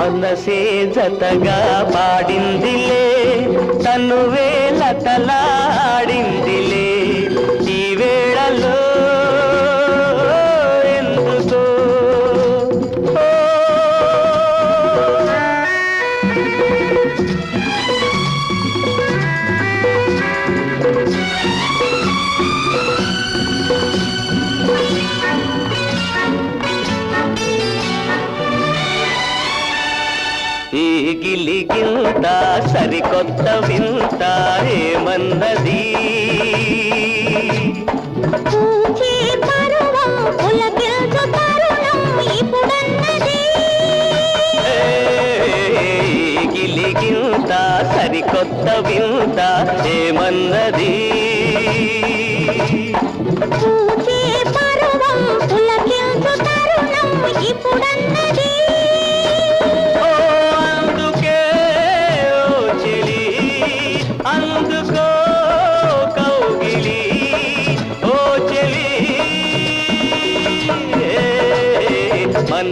మనసే జతగా పాడిందిలే తను వేలతలాడిందిలే ఈ గిలిగింత సరికొత్త వింత ఏమన్నది? గిలిగింత సరికొత్త వింత ఏమన్నది?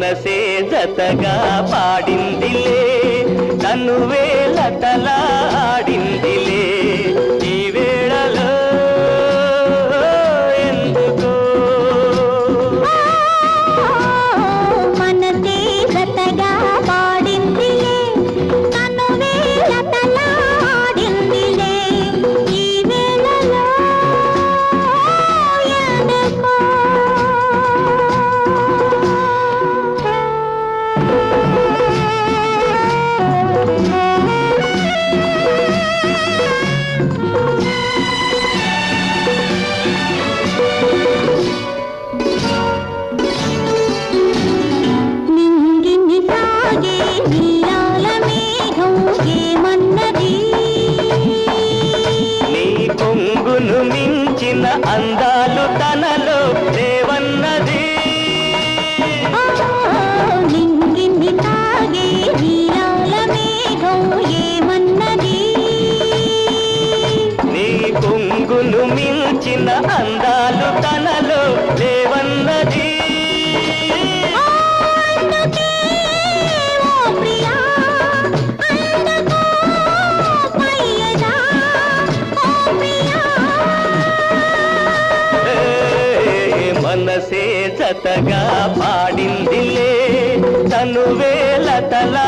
మనసే జతగా పాడిందిలే తను వేలతలాడిందిలే ఈ కొంగును మించిన అందాలు తనలో దేవన్నది ఆ, నింగిని సాగే నీలాల మేఘం ఏమన్నది? నీ కొంగును మించిన అందాలు జతగా వేల తలా